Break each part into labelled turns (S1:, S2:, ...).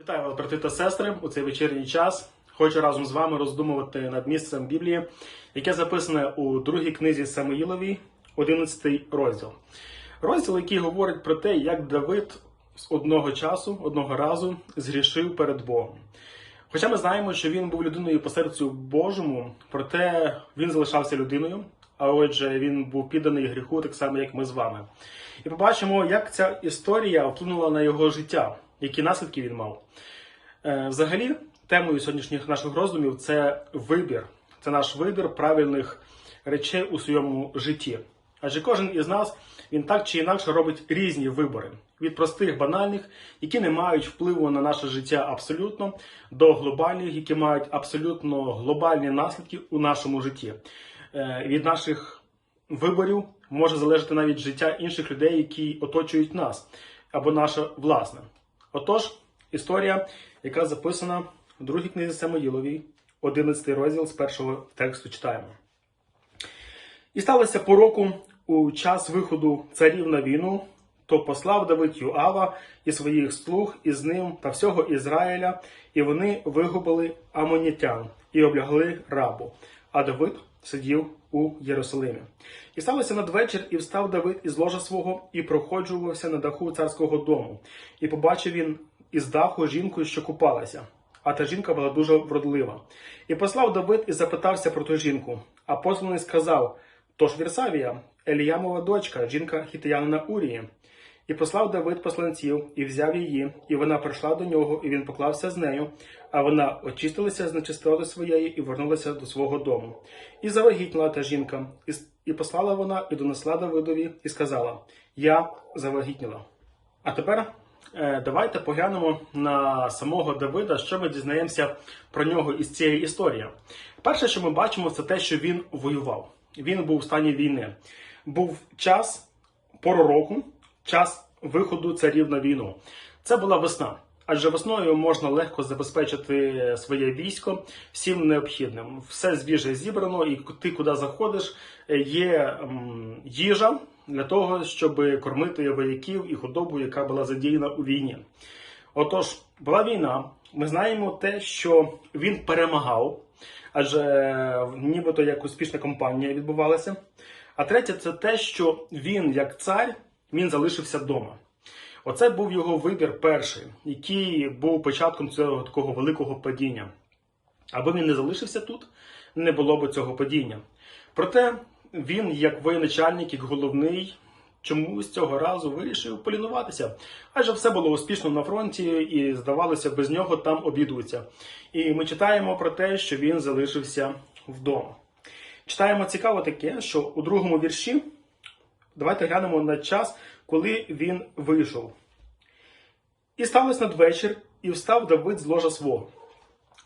S1: Вітаю вас, брати та сестри, у цей вечірній час. Хочу разом з вами роздумувати над місцем Біблії, яке записане у другій книзі Самуїловій, 11 розділ. Розділ, який говорить про те, як Давид з одного часу, одного разу згрішив перед Богом. Хоча ми знаємо, що він був людиною по серцю Божому, проте він залишався людиною, а отже, він був підданий гріху, так само, як ми з вами. І побачимо, як ця історія вплинула на його життя, які наслідки він мав. Е, Взагалі, темою сьогоднішніх наших роздумів це вибір. Це наш вибір правильних речей у своєму житті. Адже кожен із нас він так чи інакше робить різні вибори від простих, банальних, які не мають впливу на наше життя абсолютно, до глобальних, які мають абсолютно глобальні наслідки у нашому житті. Е, Від наших виборів може залежати навіть життя інших людей, які оточують нас, або наше власне. Отож, історія, яка записана в другій книзі Самоїловій, 11 розділ з першого тексту читаємо. І сталося по року у час виходу царів на війну, то послав Давид Юава і своїх слуг із ним та всього Ізраїля, і вони вигубили амонітян і облягли рабу. А Давид сидів у Єрусалимі. І сталося надвечір, і встав Давид із ложа свого і проходжувався на даху царського дому. І побачив він із даху жінку, що купалася. А та жінка була дуже вродлива. І послав Давид і запитався про ту жінку. А посланий сказав: Тож Вірсавія, Еліямова дочка, жінка хітиянина Урії. І послав Давид посланців, і взяв її, і вона прийшла до нього, і він поклався з нею, а вона очистилася з нечистоти своєї і вернулася до свого дому. І завагітніла та жінка, і, і послала вона, і донесла Давидові, і сказала: Я завагітніла. А тепер е, давайте поглянемо на самого Давида, що ми дізнаємося про нього із цієї історії. Перше, що ми бачимо, це те, що він воював. Він був в стані війни. Був час пору року, час виходу царів на війну. Це була весна. Адже весною можна легко забезпечити своє військо всім необхідним. Все звіже зібрано, і ти куди заходиш, є їжа для того, щоб кормити вояків і худобу, яка була задіяна у війні. Отож, була війна. Ми знаємо те, що він перемагав, адже нібито як успішна кампанія відбувалася. А третє, це те, що він, як цар, він залишився вдома. Оце був його вибір перший, який був початком цього такого великого падіння. Аби він не залишився тут, не було б цього падіння. Проте він, як воєначальник, як головний, чомусь цього разу вирішив полінуватися. Адже все було успішно на фронті, і здавалося, без нього там обідуться. І ми читаємо про те, що він залишився вдома. Читаємо цікаво таке, що у другому вірші давайте глянемо на час, коли він вийшов. І сталося надвечір, і встав Давид з ложа свого.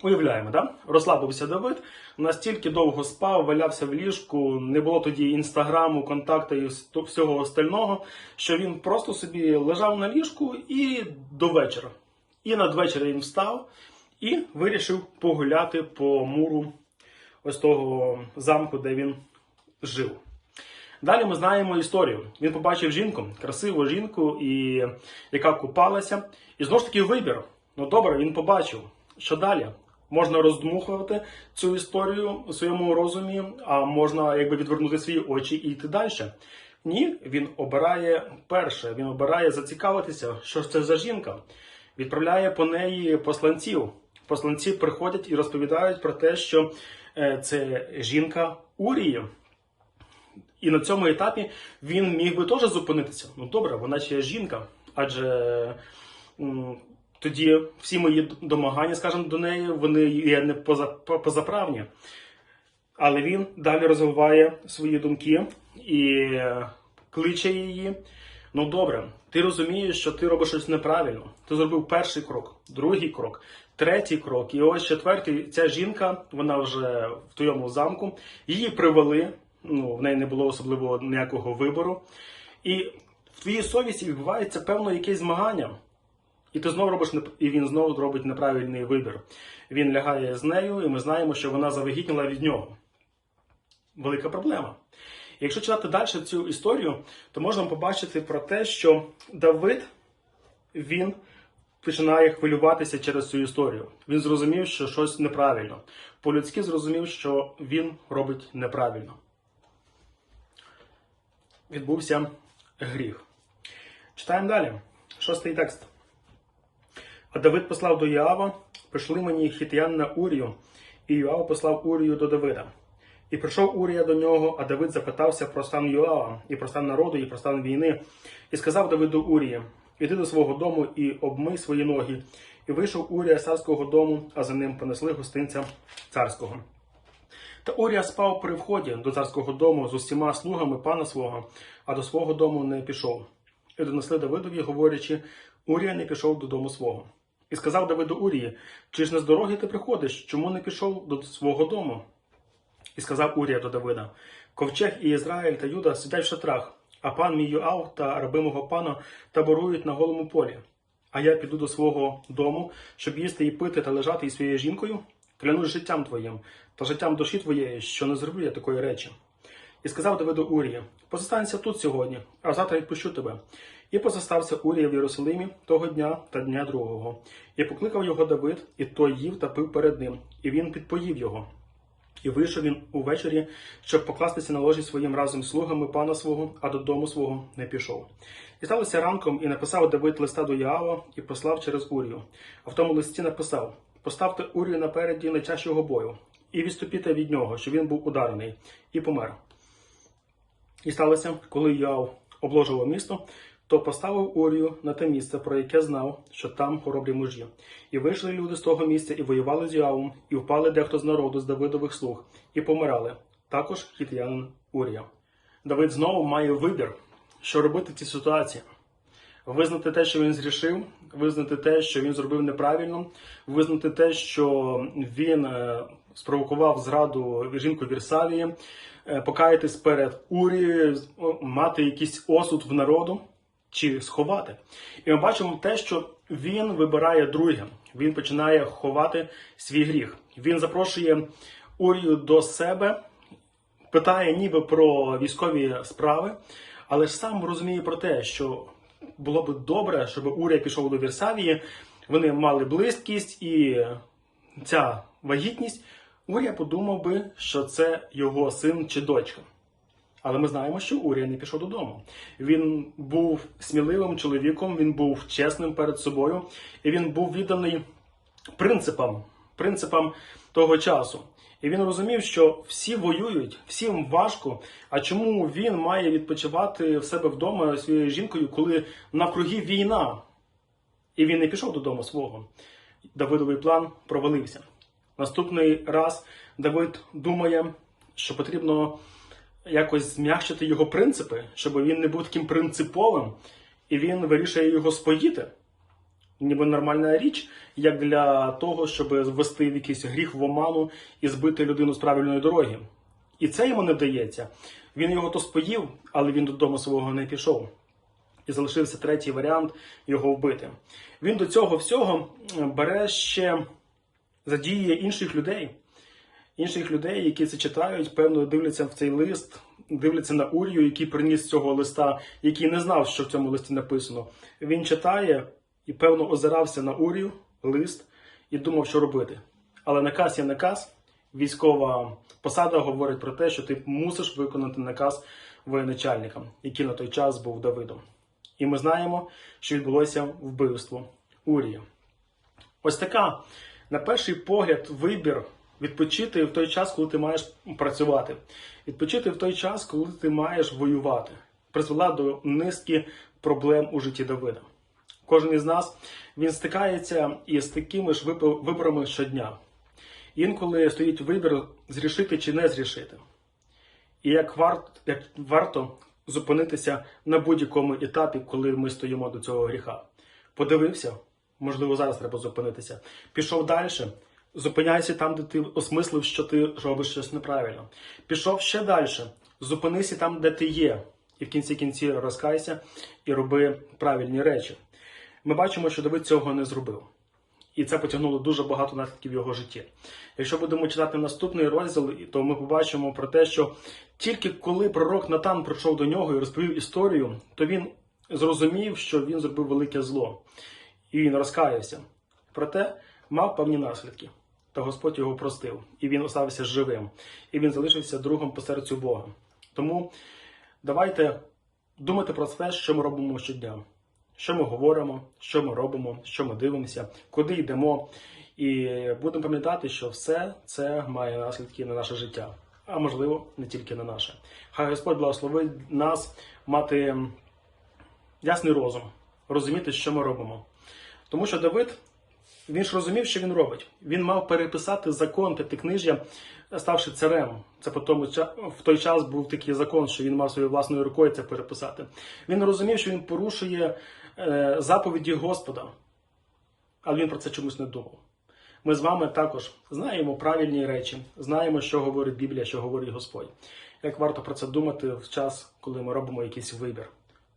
S1: Уявляємо, да? розслабився Давид, настільки довго спав, валявся в ліжку, не було тоді інстаграму, контакту і всього остального, що він просто собі лежав на ліжку і до вечора. І надвечір він встав і вирішив погуляти по муру ось того замку, де він жив. Далі ми знаємо історію. Він побачив жінку, красиву жінку, і, яка купалася. І знову ж таки вибір. Ну добре, він побачив. Що далі? Можна роздмухувати цю історію у своєму розумі, а можна якби відвернути свої очі і йти далі. Ні, він обирає перше, він обирає зацікавитися, що ж це за жінка. Відправляє по неї посланців. Посланці приходять і розповідають про те, що е, це жінка Урії. І на цьому етапі він міг би теж зупинитися. Ну добре, вона ще жінка, адже тоді всі мої домагання, скажімо, до неї, вони є не позаправні. Але він далі розвиває свої думки і кличе її. Ну добре, ти розумієш, що ти робиш щось неправильно. Ти зробив перший крок, другий крок, третій крок. І ось четвертий, ця жінка, вона вже в твоєму замку, її привели. Ну, в неї не було особливо ніякого вибору. І в твоїй совісті відбувається певно якесь змагання. І ти знову робиш і він знову робить неправильний вибір. Він лягає з нею, і ми знаємо, що вона завагітніла від нього. Велика проблема. Якщо читати далі цю історію, то можна побачити про те, що Давид він починає хвилюватися через цю історію. Він зрозумів, що щось неправильно. По-людськи зрозумів, що він робить неправильно. Відбувся гріх. Читаємо далі. Шостий текст. А Давид послав до Йоава, прийшли мені хітиян на Урію, і Йоав послав Урію до Давида. І прийшов Урія до нього, а Давид запитався про стан Йоава, і про стан народу, і про стан війни, і сказав Давиду Урії, іди до свого дому і обмий свої ноги. І вийшов Урія царського дому, а за ним понесли гостинця царського. Та Урія спав при вході до царського дому з усіма слугами пана свого, а до свого дому не пішов. І донесли Давидові, говорячи, Урія не пішов додому свого. І сказав Давиду Урії, чи ж не з дороги ти приходиш, чому не пішов до свого дому? І сказав Урія до Давида: Ковчег і Ізраїль та Юда сидять в шатрах, а пан мій Йоав та раби мого пана таборують на голому полі. А я піду до свого дому, щоб їсти і пити та лежати із своєю жінкою, клянусь життям твоїм та життям душі твоєї, що не зроблю я такої речі. І сказав Давиду Урія: Позостанься тут сьогодні, а завтра відпущу тебе. І позостався Урія в Єрусалимі того дня та дня другого. І покликав його Давид, і той їв та пив перед ним, і він підпоїв його. І вийшов він увечері, щоб покластися на ложі своїм разом слугами пана свого, а додому свого не пішов. І сталося ранком, і написав Давид листа до Яава і послав через Урію. А в тому листі написав: Поставте Урію напереді найчащого бою, і відступіте від нього, що він був ударений, і помер. І сталося, коли Яав обложував місто, то поставив Урію на те місце, про яке знав, що там хоробрі мужі. І вийшли люди з того місця і воювали з Йоавом, і впали дехто з народу з Давидових слуг, і помирали. Також хітянин Урія. Давид знову має вибір, що робити в цій ситуації. Визнати те, що він зрішив, визнати те, що він зробив неправильно, визнати те, що він е, спровокував зраду жінку Вірсавії, е, покаятись перед Урією, мати якийсь осуд в народу чи сховати. І ми бачимо те, що він вибирає друге. Він починає ховати свій гріх. Він запрошує Урію до себе, питає ніби про військові справи, але ж сам розуміє про те, що було б добре, щоб Урія пішов до Вірсавії, вони мали близькість і ця вагітність. Урія подумав би, що це його син чи дочка. Але ми знаємо, що Урія не пішов додому. Він був сміливим чоловіком, він був чесним перед собою, і він був відданий принципам, принципам того часу. І він розумів, що всі воюють, всім важко. А чому він має відпочивати в себе вдома зі своєю жінкою, коли навкруги війна? І він не пішов додому свого. Давидовий план провалився. Наступний раз Давид думає, що потрібно якось зм'якшити його принципи, щоб він не був таким принциповим, і він вирішує його споїти. Ніби нормальна річ, як для того, щоб ввести в якийсь гріх в оману і збити людину з правильної дороги. І це йому не вдається. Він його то споїв, але він додому свого не пішов. І залишився третій варіант його вбити. Він до цього всього бере ще задіює інших людей, інших людей, які це читають, певно, дивляться в цей лист, дивляться на Урію, який приніс цього листа, який не знав, що в цьому листі написано. Він читає і, певно, озирався на Урію, лист і думав, що робити. Але наказ є наказ. Військова посада говорить про те, що ти мусиш виконати наказ воєначальника, який на той час був Давидом. І ми знаємо, що відбулося вбивство Урія. Ось така, на перший погляд, вибір відпочити в той час, коли ти маєш працювати, відпочити в той час, коли ти маєш воювати, призвела до низки проблем у житті Давида. Кожен із нас він стикається із такими ж виборами щодня. Інколи стоїть вибір зрішити чи не зрішити. І як варто, як варто зупинитися на будь-якому етапі, коли ми стоїмо до цього гріха. Подивився, можливо, зараз треба зупинитися. Пішов далі, зупиняйся там, де ти осмислив, що ти робиш щось неправильно. Пішов ще далі, зупинися там, де ти є, і в кінці кінці розкайся і роби правильні речі. Ми бачимо, що Давид цього не зробив. І це потягнуло дуже багато наслідків його житті. Якщо будемо читати наступний розділ, то ми побачимо про те, що тільки коли пророк Натан прийшов до нього і розповів історію, то він зрозумів, що він зробив велике зло. і він розкаявся. Проте мав певні наслідки. Та Господь його простив, і він остався живим, і він залишився другом по серцю Бога. Тому давайте думати про те, що ми робимо щодня, що ми говоримо, що ми робимо, що ми дивимося, куди йдемо. І будемо пам'ятати, що все це має наслідки на наше життя, а можливо, не тільки на наше. Хай Господь благословить нас мати ясний розум, розуміти, що ми робимо. Тому що Давид, він ж розумів, що він робить. Він мав переписати закон п'ятикнижжя, ставши царем. Це по тому в той час був такий закон, що він мав своєю власною рукою це переписати. Він розумів, що він порушує заповіді Господа, але він про це чомусь не думав. Ми з вами також знаємо правильні речі, знаємо, що говорить Біблія, що говорить Господь. Як варто про це думати в час, коли ми робимо якийсь вибір.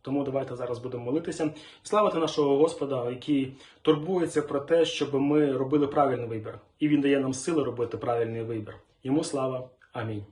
S1: Тому давайте зараз будемо молитися і славити нашого Господа, який турбується про те, щоб ми робили правильний вибір, і Він дає нам сили робити правильний вибір. Йому слава. Амінь.